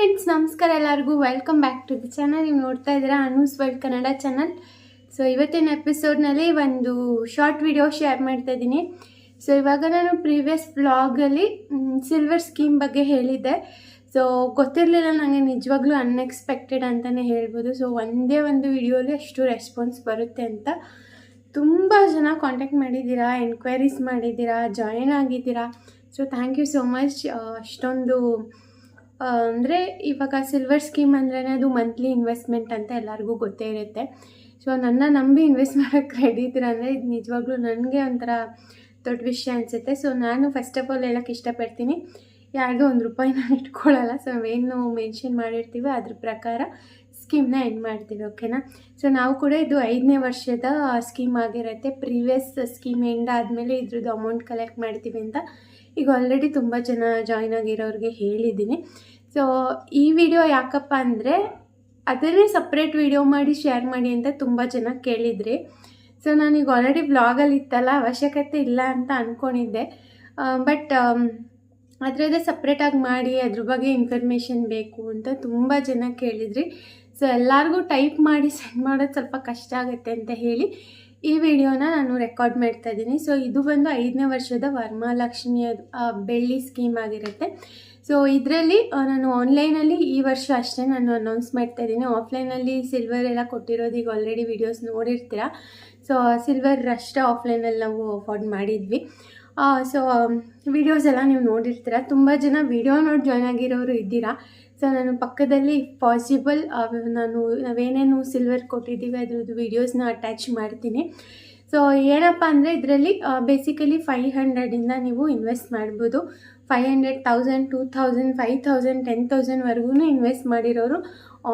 Friends ನಮಸ್ಕಾರ ಎಲ್ಲರಿಗೂ. Welcome back to the channel ನೀವು ನೋಡ್ತಾ ಇದ್ದೀರಾ Anu's world Kannada channel so ಇವತ್ತಿನ ಎಪಿಸೋಡ್ನಲ್ಲಿ ಒಂದು ಶಾರ್ಟ್ ವಿಡಿಯೋ ಶೇರ್ ಮಾಡ್ತಾ ಇದ್ದೀನಿ. ಸೊ ಇವಾಗ ನಾನು ಪ್ರೀವಿಯಸ್ ಬ್ಲಾಗಲ್ಲಿ ಸಿಲ್ವರ್ ಸ್ಕೀಮ್ ಬಗ್ಗೆ ಹೇಳಿದ್ದೆ. ಸೊ ಗೊತ್ತಿರಲಿಲ್ಲ ನನಗೆ ನಿಜವಾಗ್ಲೂ ಅನ್ಎಕ್ಸ್ಪೆಕ್ಟೆಡ್ ಅಂತಲೇ ಹೇಳ್ಬೋದು. ಸೊ ಒಂದೇ ಒಂದು ವಿಡಿಯೋಲಿ ಅಷ್ಟು ರೆಸ್ಪಾನ್ಸ್ ಬರುತ್ತೆ ಅಂತ. ತುಂಬ ಜನ ಕಾಂಟ್ಯಾಕ್ಟ್ ಮಾಡಿದ್ದೀರಾ ಎನ್ಕ್ವೈರೀಸ್ ಮಾಡಿದ್ದೀರಾ ಜಾಯಿನ್ ಆಗಿದ್ದೀರಾ? So thank you so much ಅಷ್ಟೊಂದು ಅಂದರೆ ಇವಾಗ ಸಿಲ್ವರ್ ಸ್ಕೀಮ್ ಅಂದ್ರೇ ಅದು ಮಂತ್ಲಿ ಇನ್ವೆಸ್ಟ್ಮೆಂಟ್ ಅಂತ ಎಲ್ಲರಿಗೂ ಗೊತ್ತೇ ಇರುತ್ತೆ. ಸೊ ನನ್ನ ನಂಬಿ ಇನ್ವೆಸ್ಟ್ ಮಾಡೋಕ್ಕೆ ರೆಡಿ ಇದ್ರೆ ಅಂದರೆ ನಿಜವಾಗ್ಲೂ ನನಗೆ ಒಂಥರ ದೊಡ್ಡ ವಿಷಯ ಅನಿಸುತ್ತೆ. ಸೊ ನಾನು ಫಸ್ಟ್ ಆಫ್ ಆಲ್ ಹೇಳೋಕ್ಕೆ ಇಷ್ಟಪಡ್ತೀನಿ. ಯಾರಿಗೂ ಒಂದು ರೂಪಾಯಿ ನಾನು ಇಟ್ಕೊಳ್ಳಲ್ಲ ಸೊ ನಾವೇನು ಮೆನ್ಷನ್ ಮಾಡಿರ್ತೀವಿ ಅದ್ರ ಪ್ರಕಾರ ಸ್ಕೀಮ್ನ ಎಂಡ್ ಮಾಡ್ತೀವಿ ಓಕೆನಾ ಸೊ ನಾವು ಕೂಡ ಇದು ಐದನೇ ವರ್ಷದ ಸ್ಕೀಮ್ ಆಗಿರುತ್ತೆ. ಪ್ರೀವಿಯಸ್ ಸ್ಕೀಮ್ ಎಂಡ್ ಆದಮೇಲೆ ಇದ್ರದ್ದು ಅಮೌಂಟ್ ಕಲೆಕ್ಟ್ ಮಾಡ್ತೀವಿ ಅಂತ ಈಗ ಆಲ್ರೆಡಿ ತುಂಬ ಜನ ಜಾಯ್ನ್ ಆಗಿರೋರಿಗೆ ಹೇಳಿದ್ದೀನಿ. ಸೊ ಈ ವಿಡಿಯೋ ಯಾಕಪ್ಪ ಅಂದರೆ ಅದನ್ನೇ ಸಪ್ರೇಟ್ ವಿಡಿಯೋ ಮಾಡಿ ಶೇರ್ ಮಾಡಿ ಅಂತ ತುಂಬ ಜನ ಕೇಳಿದ್ರಿ ಸೊ ನಾನೀಗ ಆಲ್ರೆಡಿ ಬ್ಲಾಗಲ್ಲಿ ಇತ್ತಲ್ಲ, ಅವಶ್ಯಕತೆ ಇಲ್ಲ ಅಂತ ಅಂದ್ಕೊಂಡಿದ್ದೆ ಬಟ್ ಅದರದ್ದೇ ಸಪ್ರೇಟಾಗಿ ಮಾಡಿ, ಅದ್ರ ಬಗ್ಗೆ ಇನ್ಫಾರ್ಮೇಷನ್ ಬೇಕು ಅಂತ ತುಂಬ ಜನ ಕೇಳಿದ್ರಿ ಸೊ ಎಲ್ಲರಿಗೂ ಟೈಪ್ ಮಾಡಿ ಸೆಂಡ್ ಮಾಡೋದು ಸ್ವಲ್ಪ ಕಷ್ಟ ಆಗುತ್ತೆ ಅಂತ ಹೇಳಿ ಈ ವಿಡಿಯೋನ ನಾನು ರೆಕಾರ್ಡ್ ಮಾಡ್ತಾ ಇದ್ದೀನಿ. ಸೊ ಇದು ಬಂದು ಐದನೇ ವರ್ಷದ ವರ್ಮಾಲಕ್ಷ್ಮಿಯ ಬೆಳ್ಳಿ ಸ್ಕೀಮ್ ಆಗಿರುತ್ತೆ. ಸೊ ಇದರಲ್ಲಿ ನಾನು ಆನ್ಲೈನಲ್ಲಿ ಈ ವರ್ಷ ಅಷ್ಟೇ ನಾನು ಅನೌನ್ಸ್ ಮಾಡ್ತಾ ಇದ್ದೀನಿ. ಆಫ್ಲೈನಲ್ಲಿ ಸಿಲ್ವರ್ ಎಲ್ಲ ಕೊಟ್ಟಿರೋದು ಈಗ ಆಲ್ರೆಡಿ ವೀಡಿಯೋಸ್ ನೋಡಿರ್ತೀರ? ಸೊ ಸಿಲ್ವರ್ ಅಷ್ಟೇ ಆಫ್ಲೈನಲ್ಲಿ ನಾವು ಅಫೋರ್ಡ್ ಮಾಡಿದ್ವಿ. ಸೊ ವಿಡಿಯೋಸ್ ಎಲ್ಲ ನೀವು ನೋಡಿರ್ತೀರ? ತುಂಬ ಜನ ವಿಡಿಯೋ ನೋಡಿ ಜಾಯ್ನ್ ಆಗಿರೋರು ಇದ್ದೀರಾ? ಸೊ ನಾನು ಪಕ್ಕದಲ್ಲಿ ಪಾಸಿಬಲ್ ನಾನು, ನಾವೇನೇನು ಸಿಲ್ವರ್ ಕೊಟ್ಟಿದ್ದೀವಿ, ಅದ್ರದ್ದು ವೀಡಿಯೋಸ್ನ ಅಟ್ಯಾಚ್ ಮಾಡ್ತೀನಿ. ಸೊ ಏನಪ್ಪ ಅಂದರೆ ಇದರಲ್ಲಿ ಬೇಸಿಕಲಿ ಫೈವ್ ಹಂಡ್ರೆಡಿಂದ ನೀವು ಇನ್ವೆಸ್ಟ್ ಮಾಡ್ಬೋದು. Five hundred thousand two thousand five thousand ten ತೌಸಂಡ್ವರೆಗೂ invest ಮಾಡಿರೋರು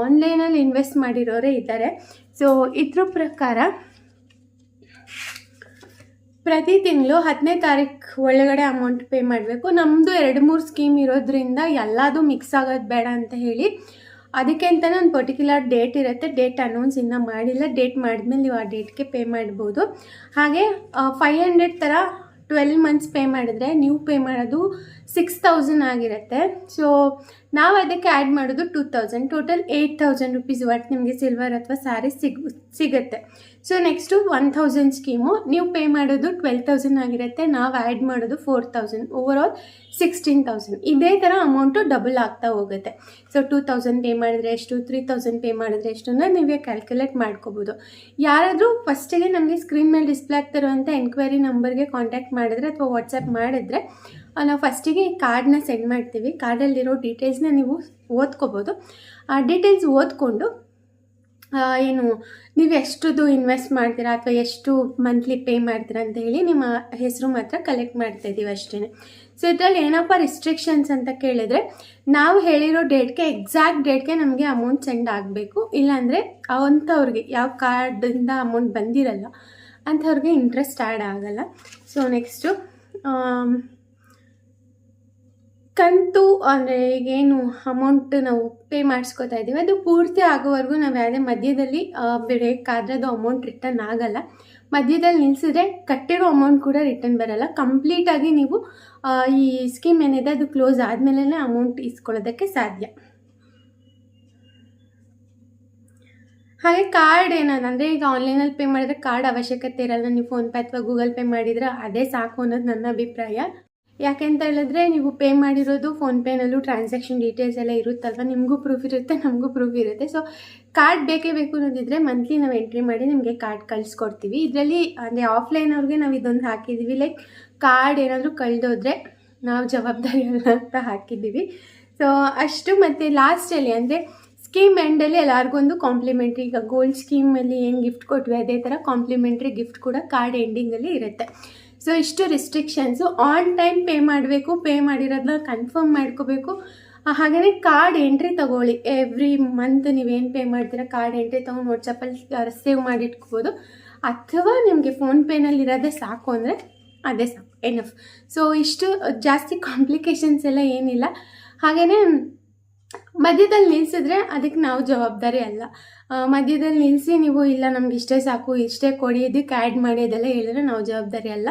ಆನ್ಲೈನಲ್ಲಿ ಇನ್ವೆಸ್ಟ್ ಮಾಡಿರೋರೇ ಇದ್ದಾರೆ. ಸೊ ಇದ್ರ ಪ್ರಕಾರ ಪ್ರತಿ ತಿಂಗಳು ಹತ್ತನೇ ತಾರೀಕು ಒಳಗಡೆ ಅಮೌಂಟ್ ಪೇ ಮಾಡಬೇಕು. ನಮ್ಮದು ಎರಡು ಮೂರು ಸ್ಕೀಮ್ ಇರೋದ್ರಿಂದ ಎಲ್ಲದು ಮಿಕ್ಸ್ ಆಗೋದು ಬೇಡ ಅಂತ ಹೇಳಿ. ಅದಕ್ಕೆ ಅಂತಲೇ ಒಂದು ಪರ್ಟಿಕ್ಯುಲರ್ ಡೇಟ್ ಇರುತ್ತೆ. ಡೇಟ್ ಅನೌನ್ಸ್ ಇನ್ನೂ ಮಾಡಿಲ್ಲ. ಡೇಟ್ ಮಾಡಿದ್ಮೇಲೆ ನೀವು ಆ ಡೇಟ್ಗೆ ಪೇ ಮಾಡ್ಬೋದು. ಹಾಗೆ ಫೈವ್ ಹಂಡ್ರೆಡ್ ಥರ ಟ್ವೆಲ್ ಮಂತ್ಸ್ ಪೇ ಮಾಡಿದ್ರೆ ನೀವು ಪೇ ಮಾಡೋದು ಸಿಕ್ಸ್ ತೌಸಂಡ್ ಆಗಿರುತ್ತೆ. ಸೊ ನಾವು ಅದಕ್ಕೆ ಆ್ಯಡ್ ಮಾಡೋದು two thousand total eight thousand rupees ಒಟ್ಟು ನಿಮಗೆ ಸಿಲ್ವರ್ ಅಥವಾ ಸ್ಯಾರಿ ಸಿಗು, ಸಿಗುತ್ತೆ. So next one thousand scheme ನೀವು ಪೇ ಮಾಡೋದು ಟ್ವೆಲ್ ತೌಸಂಡ್ ಆಗಿರುತ್ತೆ, ನಾವು ಆ್ಯಡ್ ಮಾಡೋದು four thousand over all sixteen thousand ಇದೇ ಥರ ಅಮೌಂಟು ಡಬಲ್ ಆಗ್ತಾ ಹೋಗುತ್ತೆ. ಸೊ ಟೂ ತೌಸಂಡ್ ಪೇ ಮಾಡಿದ್ರೆ ಎಷ್ಟು ತ್ರೀ ತೌಸಂಡ್ ಪೇ ಮಾಡಿದ್ರೆ ಎಷ್ಟು ಅಂದರೆ ನೀವೇ ಕ್ಯಾಲ್ಕುಲೇಟ್ ಮಾಡ್ಕೋಬೋದು. ಯಾರಾದರೂ ಫಸ್ಟಿಗೆ ನಮಗೆ ಸ್ಕ್ರೀನ್ ಮೇಲೆ ಡಿಸ್ಪ್ಲೇ ಆಗ್ತಿರುವಂಥ ಎನ್ಕ್ವೈರಿ ನಂಬರ್ಗೆ ಕಾಂಟ್ಯಾಕ್ಟ್ ಮಾಡಿದ್ರೆ ಅಥವಾ ವಾಟ್ಸಪ್ ಮಾಡಿದ್ರೆ ನಾವು ಫಸ್ಟಿಗೆ ಈ ಕಾರ್ಡನ್ನ ಸೆಂಡ್ ಮಾಡ್ತೀವಿ. ಕಾರ್ಡಲ್ಲಿರೋ ಡೀಟೇಲ್ಸ್ನ ನೀವು ಓದ್ಕೋಬೋದು. ಆ ಡೀಟೇಲ್ಸ್ ಓದ್ಕೊಂಡು ಏನು, ನೀವು ಎಷ್ಟುದು ಇನ್ವೆಸ್ಟ್ ಮಾಡ್ತೀರಾ ಅಥವಾ ಎಷ್ಟು ಮಂತ್ಲಿ ಪೇ ಮಾಡ್ತೀರಾ ಅಂತ ಹೇಳಿ ನಿಮ್ಮ ಹೆಸರು ಮಾತ್ರ ಕಲೆಕ್ಟ್ ಮಾಡ್ತಾ ಇದ್ದೀವಿ ಅಷ್ಟೇ ಸೊ ಇದರಲ್ಲಿ ಏನಪ್ಪ ರಿಸ್ಟ್ರಿಕ್ಷನ್ಸ್ ಅಂತ ಕೇಳಿದ್ರೆ, ನಾವು ಹೇಳಿರೋ ಡೇಟ್ಗೆ ಎಕ್ಸಾಕ್ಟ್ ಡೇಟ್ಗೆ ನಮಗೆ ಅಮೌಂಟ್ ಸೆಂಡ್ ಆಗಬೇಕು. ಇಲ್ಲಾಂದರೆ ಅಂಥವ್ರಿಗೆ, ಯಾವ ಕಾರ್ಡಿಂದ ಅಮೌಂಟ್ ಬಂದಿರಲ್ಲ, ಅಂಥವ್ರಿಗೆ ಇಂಟ್ರೆಸ್ಟ್ ಆ್ಯಡ್ ಆಗಲ್ಲ. ಸೊ ನೆಕ್ಸ್ಟು ಕಂತು ಅಂದರೆ ಈಗೇನು ಅಮೌಂಟ್ ನಾವು ಪೇ ಮಾಡಿಸ್ಕೊತಾ ಇದ್ದೀವಿ. ಅದು ಪೂರ್ತಿ ಆಗೋವರೆಗೂ ನಾವು ಯಾವುದೇ ಮಧ್ಯದಲ್ಲಿ ಬೇಕಾದ್ರೆ ಅದು ಅಮೌಂಟ್ ರಿಟರ್ನ್ ಆಗಲ್ಲ. ಮಧ್ಯದಲ್ಲಿ ನಿಲ್ಲಿಸಿದ್ರೆ ಕಟ್ಟಿರೋ ಅಮೌಂಟ್ ಕೂಡ ರಿಟರ್ನ್ ಬರಲ್ಲ. ಕಂಪ್ಲೀಟಾಗಿ ನೀವು ಈ ಸ್ಕೀಮ್ ಏನಿದೆ ಅದು ಕ್ಲೋಸ್ ಆದಮೇಲೆ ಅಮೌಂಟ್ ಇಸ್ಕೊಳ್ಳೋದಕ್ಕೆ ಸಾಧ್ಯ. ಹಾಗೆ ಕಾರ್ಡ್ ಏನದು ಅಂದರೆ ಈಗ ಆನ್ಲೈನಲ್ಲಿ ಪೇ ಮಾಡಿದ್ರೆ ಕಾರ್ಡ್ ಅವಶ್ಯಕತೆ ಇರಲ್ಲ. ನೀವು ಫೋನ್ಪೇ ಅಥವಾ ಗೂಗಲ್ ಪೇ ಮಾಡಿದರೆ ಅದೇ ಸಾಕು ಅನ್ನೋದು ನನ್ನ ಅಭಿಪ್ರಾಯ. ಯಾಕೆಂತ ಹೇಳಿದ್ರೆ ನೀವು ಪೇ ಮಾಡಿರೋದು ಫೋನ್ಪೇನಲ್ಲೂ ಟ್ರಾನ್ಸಾಕ್ಷನ್ ಡೀಟೇಲ್ಸ್ ಎಲ್ಲ ಇರುತ್ತಲ್ವ? ನಿಮಗೂ ಪ್ರೂಫ್ ಇರುತ್ತೆ, ನಮಗೂ ಪ್ರೂಫ್ ಇರುತ್ತೆ. ಸೊ ಕಾರ್ಡ್ ಬೇಕೇ ಬೇಕು ಅನ್ನೋದಿದ್ರೆ ಮಂತ್ಲಿ ನಾವು ಎಂಟ್ರಿ ಮಾಡಿ ನಿಮಗೆ ಕಾರ್ಡ್ ಕಳಿಸ್ಕೊಡ್ತೀವಿ. ಇದರಲ್ಲಿ, ಅಂದರೆ ಆಫ್ಲೈನ್ ಅವ್ರಿಗೆ ನಾವು ಇದೊಂದು ಹಾಕಿದ್ದೀವಿ ಲೈಕ್ ಕಾರ್ಡ್ ಏನಾದರೂ ಕಳೆದೋದ್ರೆ ನಾವು ಜವಾಬ್ದಾರಿ ಅಂತ ಹಾಕಿದ್ದೀವಿ ಸೊ ಅಷ್ಟು ಮತ್ತು ಲಾಸ್ಟಲ್ಲಿ ಅಂದರೆ ಸ್ಕೀಮ್ ಎಂಡಲ್ಲಿ ಎಲ್ಲರಿಗೂ ಒಂದು ಕಾಂಪ್ಲಿಮೆಂಟ್ರಿ ಈಗ ಗೋಲ್ಡ್ ಸ್ಕೀಮಲ್ಲಿ ಏನು ಗಿಫ್ಟ್ ಕೊಟ್ವಿ, ಅದೇ ಥರ ಕಾಂಪ್ಲಿಮೆಂಟ್ರಿ ಗಿಫ್ಟ್ ಕೂಡ ಕಾರ್ಡ್ ಎಂಡಿಂಗಲ್ಲಿ ಇರುತ್ತೆ. ಸೊ ಇಷ್ಟು ರಿಸ್ಟ್ರಿಕ್ಷನ್ಸು ಆನ್ ಟೈಮ್ ಪೇ ಮಾಡಬೇಕು ಪೇ ಮಾಡಿರೋದನ್ನ ಕನ್ಫರ್ಮ್ ಮಾಡ್ಕೋಬೇಕು. ಹಾಗೆಯೇ ಕಾರ್ಡ್ ಎಂಟ್ರಿ ತಗೊಳ್ಳಿ. ಎವ್ರಿ ಮಂತ್ ನೀವೇನು ಪೇ ಮಾಡ್ತೀರಾ ಕಾರ್ಡ್ ಎಂಟ್ರಿ ತೊಗೊಂಡು ವಾಟ್ಸಪ್ಪಲ್ಲಿ ಸೇವ್ ಮಾಡಿಟ್ಕೋಬೋದು. ಅಥವಾ ನಿಮಗೆ ಫೋನ್ಪೇನಲ್ಲಿ ಇರೋದೇ ಸಾಕು ಅಂದರೆ ಅದೇ ಸಾಕು. ಎನಫ್ ಸೊ ಇಷ್ಟು ಜಾಸ್ತಿ ಕಾಂಪ್ಲಿಕೇಶನ್ಸ್ ಎಲ್ಲ ಏನಿಲ್ಲ. ಹಾಗೆಯೇ ಮಧ್ಯದಲ್ಲಿ ನಿಲ್ಲಿಸಿದ್ರೆ ಅದಕ್ಕೆ ನಾವು ಜವಾಬ್ದಾರಿ ಅಲ್ಲ. ಮಧ್ಯದಲ್ಲಿ ನಿಲ್ಲಿಸಿ ನೀವು, ಇಲ್ಲ, ನಮ್ಗೆ ಇಷ್ಟೇ ಸಾಕು, ಇಷ್ಟೇ ಕೊಡಿ, ಇದಕ್ಕೆ ಆ್ಯಡ್ ಮಾಡಿ ಅದೆಲ್ಲ ಹೇಳಿದ್ರೆ ನಾವು ಜವಾಬ್ದಾರಿ ಅಲ್ಲ.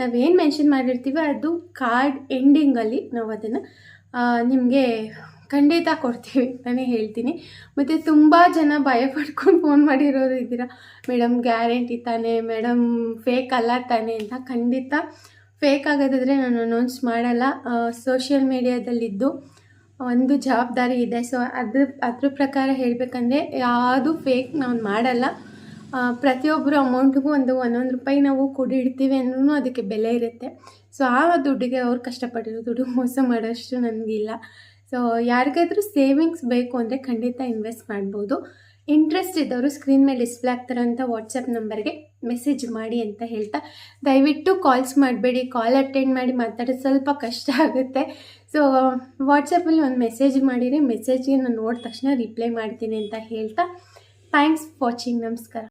ನಾವೇನು ಮೆನ್ಷನ್ ಮಾಡಿರ್ತೀವಿ ಅದು ಕಾರ್ಡ್ ಎಂಡಿಂಗಲ್ಲಿ ನಾವು ಅದನ್ನು ನಿಮಗೆ ಖಂಡಿತ ಕೊಡ್ತೀವಿ ಅಂತಲೇ ಹೇಳ್ತೀನಿ. ಮತ್ತು ತುಂಬ ಜನ ಭಯ ಪಡ್ಕೊಂಡು ಫೋನ್ ಮಾಡಿರೋರು ಇದ್ದೀರ? ಮೇಡಮ್ ಗ್ಯಾರಂಟಿ ತಾನೆ ಮೇಡಮ್ ಫೇಕ್ ಅಲ್ಲ ತಾನೆ ಅಂತ. ಖಂಡಿತ ಫೇಕ್ ಆಗೋದಾದರೆ ನಾನು ಅನೌನ್ಸ್ ಮಾಡಲ್ಲ. ಸೋಷಿಯಲ್ ಮೀಡಿಯಾದಲ್ಲಿದ್ದು ಒಂದು ಜವಾಬ್ದಾರಿ ಇದೆ. ಸೊ ಅದ್ರ ಅದ್ರ ಪ್ರಕಾರ ಹೇಳಬೇಕಂದ್ರೆ ಯಾವುದು ಫೇಕ್ ನಾವು ಮಾಡಲ್ಲ. ಪ್ರತಿಯೊಬ್ಬರು ಅಮೌಂಟ್ಗೂ ಒಂದು ಒಂದೊಂದು ರೂಪಾಯಿ ನಾವು ಕೂಡಿಡ್ತೀವಿ ಅಂದ್ರೂ ಅದಕ್ಕೆ ಬೆಲೆ ಇರುತ್ತೆ. ಸೊ ಆ ದುಡ್ಡಿಗೆ ಅವ್ರು ಕಷ್ಟಪಟ್ಟಿರೋ ದುಡ್ಡು ಮೋಸ ಮಾಡೋಷ್ಟು ನನಗಿಲ್ಲ. ಸೊ ಯಾರಿಗಾದರೂ ಸೇವಿಂಗ್ಸ್ ಬೇಕು ಅಂದರೆ ಖಂಡಿತ ಇನ್ವೆಸ್ಟ್ ಮಾಡ್ಬೋದು. ಇಂಟ್ರೆಸ್ಟ್ ಇದ್ದವರು ಸ್ಕ್ರೀನ್ ಮೇಲೆ ಡಿಸ್ಪ್ಲೇ ಆಗ್ತಾರಂಥ ವಾಟ್ಸಪ್ ನಂಬರ್ಗೆ ಮೆಸೇಜ್ ಮಾಡಿ ಅಂತ ಹೇಳ್ತಾ, ದಯವಿಟ್ಟು ಕಾಲ್ಸ್ ಮಾಡಬೇಡಿ ಕಾಲ್ ಅಟೆಂಡ್ ಮಾಡಿ ಮಾತಾಡೋದು ಸ್ವಲ್ಪ ಕಷ್ಟ ಆಗುತ್ತೆ. ಸೊ ವಾಟ್ಸಪ್ಪಲ್ಲಿ ಒಂದು ಮೆಸೇಜ್ ಮಾಡಿರಿ ಮೆಸೇಜ್ಗೆ ನಾನು ನೋಡಿದ ತಕ್ಷಣ ರಿಪ್ಲೈ ಮಾಡ್ತೀನಿ ಅಂತ ಹೇಳ್ತಾ ಥ್ಯಾಂಕ್ಸ್ ವಾಚಿಂಗ್ ನಮಸ್ಕಾರ.